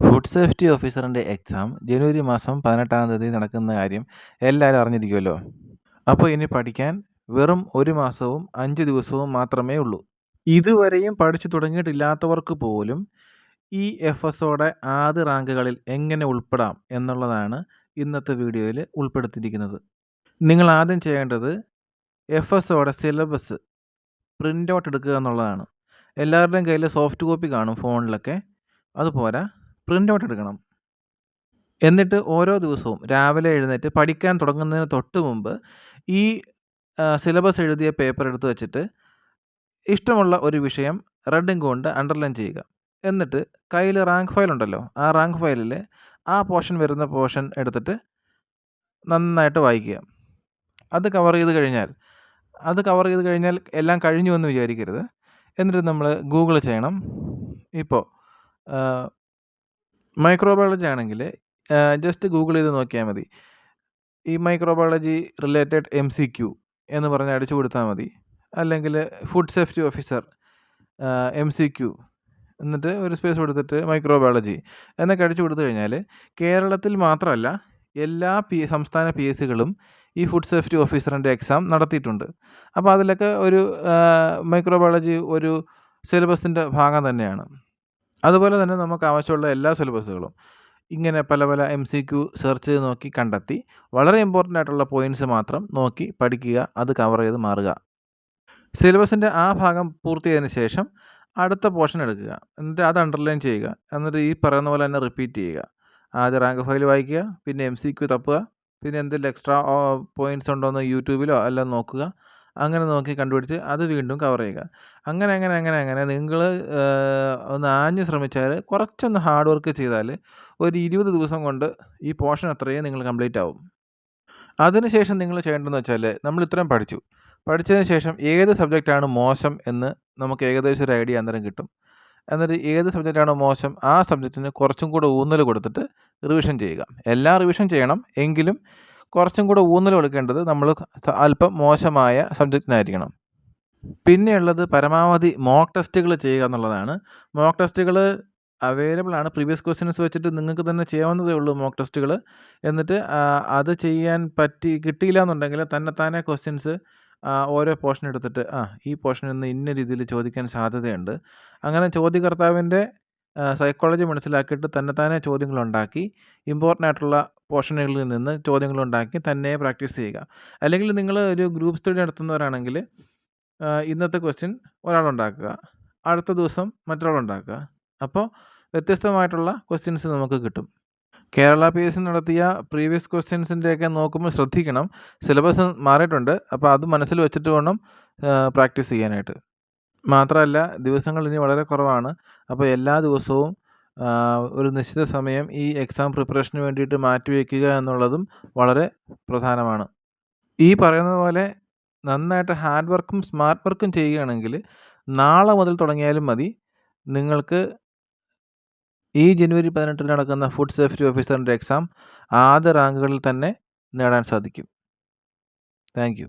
Food safety ഓഫീസറിന്റെ exam ജനുവരി മാസം പതിനെട്ടാം തീയതി നടക്കുന്ന കാര്യം എല്ലാവരും അറിഞ്ഞിരിക്കുമല്ലോ അപ്പോൾ ഇനി പഠിക്കാൻ വെറും ഒരു മാസവും അഞ്ച് ദിവസവും മാത്രമേ ഉള്ളൂ. ഇതുവരെയും പഠിച്ചു തുടങ്ങിയിട്ടില്ലാത്തവർക്ക് പോലും ഈ എഫ് എസോടെ ആദ്യ റാങ്കുകളിൽ എങ്ങനെ ഉൾപ്പെടാം എന്നുള്ളതാണ് ഇന്നത്തെ വീഡിയോയിൽ ഉൾപ്പെടുത്തിയിരിക്കുന്നത്. നിങ്ങൾ ആദ്യം ചെയ്യേണ്ടത് എഫ് എസോടെ സിലബസ് പ്രിന്റ് ഔട്ട് എടുക്കുക എന്നുള്ളതാണ്. എല്ലാവരുടെയും കയ്യിൽ സോഫ്റ്റ് കോപ്പി കാണും ഫോണിലൊക്കെ അതുപോരാ പ്രിന്റ് ഔട്ട് എടുക്കണം. എന്നിട്ട് ഓരോ ദിവസവും രാവിലെ എഴുന്നേറ്റ് പഠിക്കാൻ തുടങ്ങുന്നതിന് തൊട്ട് മുമ്പ് ഈ സിലബസ് എഴുതിയ പേപ്പർ എടുത്ത് വെച്ചിട്ട് ഇഷ്ടമുള്ള ഒരു വിഷയം റെഡിങ് കൊണ്ട് അണ്ടർലൈൻ ചെയ്യുക. എന്നിട്ട് കയ്യിൽ റാങ്ക് ഫയൽ ഉണ്ടല്ലോ ആ റാങ്ക് ഫയലിൽ ആ പോർഷൻ വരുന്ന പോർഷൻ എടുത്തിട്ട് നന്നായിട്ട് വായിക്കുക. അത് കവർ ചെയ്ത് കഴിഞ്ഞാൽ അത് കവർ ചെയ്ത് കഴിഞ്ഞാൽ എല്ലാം കഴിഞ്ഞു എന്ന് വിചാരിക്കരുത്. എന്നിട്ട് നമ്മൾ ഗൂഗിൾ ചെയ്യണം. ഇപ്പോൾ മൈക്രോബയോളജി ആണെങ്കിൽ ജസ്റ്റ് ഗൂഗിൾ ചെയ്ത് നോക്കിയാൽ മതി. ഈ microbiology related M C Q എന്ന് പറഞ്ഞ് അടിച്ചു കൊടുത്താൽ മതി. അല്ലെങ്കിൽ food safety officer M C Q എന്നിട്ട് ഒരു സ്പേസ് കൊടുത്തിട്ട് മൈക്രോബയോളജി എന്നൊക്കെ അടിച്ചു കൊടുത്തു കഴിഞ്ഞാൽ കേരളത്തിൽ മാത്രമല്ല എല്ലാ പി സംസ്ഥാന പി എസ് സികളും ഈ ഫുഡ് സേഫ്റ്റി ഓഫീസറിന്റെ എക്സാം നടത്തിയിട്ടുണ്ട്. അപ്പോൾ അതിലൊക്കെ ഒരു മൈക്രോബയോളജി ഒരു സിലബസിന്റെ ഭാഗം തന്നെയാണ്. അതുപോലെ തന്നെ നമുക്ക് ആവശ്യമുള്ള എല്ലാ സിലബസുകളും ഇങ്ങനെ പല പല എം സി ക്യു സെർച്ച് ചെയ്ത് നോക്കി കണ്ടെത്തി വളരെ ഇമ്പോർട്ടന്റ് ആയിട്ടുള്ള പോയിന്റ്സ് മാത്രം നോക്കി പഠിക്കുക അത് കവർ ചെയ്ത് മാറുക. സിലബസിന്റെ ആ ഭാഗം പൂർത്തിയായതിനു ശേഷം അടുത്ത പോർഷൻ എടുക്കുക. എന്നിട്ട് അത് അണ്ടർലൈൻ ചെയ്യുക. എന്നിട്ട് ഈ പറയുന്ന പോലെ തന്നെ റിപ്പീറ്റ് ചെയ്യുക. ആദ്യം റാങ്ക് ഫയൽ വായിക്കുക പിന്നെ എം സി ക്യു തപ്പുക പിന്നെ എന്തെങ്കിലും എക്സ്ട്രാ പോയിന്റ്സ് ഉണ്ടോ എന്ന് യൂട്യൂബിലോ എല്ലാം നോക്കുക. അങ്ങനെ നോക്കി കണ്ടുപിടിച്ച് അത് വീണ്ടും കവർ ചെയ്യുക. അങ്ങനെ അങ്ങനെ അങ്ങനെ അങ്ങനെ നിങ്ങൾ ഒന്ന് ആഞ്ഞ് ശ്രമിച്ചാൽ കുറച്ചൊന്ന് ഹാർഡ് വർക്ക് ചെയ്താൽ ഒരു ഇരുപത് ദിവസം കൊണ്ട് ഈ പോർഷൻ അത്രയും നിങ്ങൾ കംപ്ലീറ്റ് ആവും. അതിനുശേഷം നിങ്ങൾ ചെയ്യേണ്ടതെന്ന് വെച്ചാൽ നമ്മൾ ഇത്രയും പഠിച്ചു. പഠിച്ചതിന് ശേഷം ഏത് സബ്ജക്റ്റാണ് മോശം എന്ന് നമുക്ക് ഏകദേശം ഒരു ഐഡിയ അന്നേരം കിട്ടും. എന്നിട്ട് ഏത് സബ്ജക്റ്റാണോ മോശം ആ സബ്ജക്റ്റിന് കുറച്ചും കൂടെ ഊന്നൽ കൊടുത്തിട്ട് റിവിഷൻ ചെയ്യുക. എല്ലാ റിവിഷൻ ചെയ്യണം. എങ്കിലും കുറച്ചും കൂടെ ഊന്നൽ കൊടുക്കേണ്ടത് നമ്മൾ അല്പം മോശമായ സബ്ജക്റ്റിനായിരിക്കണം. പിന്നെയുള്ളത് പരമാവധി മോക്ക് ടെസ്റ്റുകൾ ചെയ്യുക എന്നുള്ളതാണ്. മോക്ക് ടെസ്റ്റുകൾ അവൈലബിൾ ആണ്. പ്രീവിയസ് ക്വസ്റ്റ്യൻസ് വെച്ചിട്ട് നിങ്ങൾക്ക് തന്നെ ചെയ്യാവുന്നതേ ഉള്ളൂ മോക്ക് ടെസ്റ്റുകൾ എന്നിട്ട് അത് ചെയ്യാൻ പറ്റി കിട്ടിയില്ല എന്നുണ്ടെങ്കിൽ തന്നെത്താനെ ക്വസ്റ്റ്യൻസ് ഓരോ പോർഷൻ എടുത്തിട്ട് ആ ഈ പോർഷനിൽ നിന്ന് ഇന്ന രീതിയിൽ ചോദിക്കാൻ സാധ്യതയുണ്ട്. അങ്ങനെ ചോദ്യകർത്താവിന്റെ സൈക്കോളജി മനസ്സിലാക്കിയിട്ട് തന്നെത്താനെ ചോദ്യങ്ങളുണ്ടാക്കി ഇമ്പോർട്ടന്റ് ആയിട്ടുള്ള പോർഷനുകളിൽ നിന്ന് ചോദ്യങ്ങൾ ഉണ്ടാക്കി തന്നെ പ്രാക്ടീസ് ചെയ്യുക. അല്ലെങ്കിൽ നിങ്ങൾ ഒരു ഗ്രൂപ്പ് സ്റ്റഡി നടത്തുന്നവരാണെങ്കിൽ ഇന്നത്തെ ക്വസ്റ്റ്യൻ ഒരാളുണ്ടാക്കുക അടുത്ത ദിവസം മറ്റൊരാളുണ്ടാക്കുക. അപ്പോൾ വ്യത്യസ്തമായിട്ടുള്ള ക്വസ്റ്റ്യൻസ് നമുക്ക് കിട്ടും. കേരള പി എസ് സി നടത്തിയ പ്രീവിയസ് ക്വസ്റ്റ്യൻസിന്റെയൊക്കെ നോക്കുമ്പോൾ ശ്രദ്ധിക്കണം. സിലബസ് മാറിയിട്ടുണ്ട്. അപ്പോൾ അത് മനസ്സിൽ വെച്ചിട്ട് വേണം പ്രാക്ടീസ് ചെയ്യാനായിട്ട്. മാത്രമല്ല ദിവസങ്ങൾ ഇനി വളരെ കുറവാണ്. അപ്പോൾ എല്ലാ ദിവസവും ഒരു നിശ്ചിത സമയം ഈ എക്സാം പ്രിപ്പറേഷന് വേണ്ടിയിട്ട് മാറ്റിവെക്കുക എന്നുള്ളതും വളരെ പ്രധാനമാണ്. ഈ പറയുന്നത് പോലെ നന്നായിട്ട് ഹാർഡ് വർക്കും സ്മാർട്ട് വർക്കും ചെയ്യുകയാണെങ്കിൽ നാളെ മുതൽ തുടങ്ങിയാലും മതി. നിങ്ങൾക്ക് ഈ ജനുവരി പതിനെട്ടിന് നടക്കുന്ന ഫുഡ് സേഫ്റ്റി ഓഫീസറിന്റെ എക്സാം ആദ്യ റാങ്കുകളിൽ തന്നെ നേടാൻ സാധിക്കും. താങ്ക്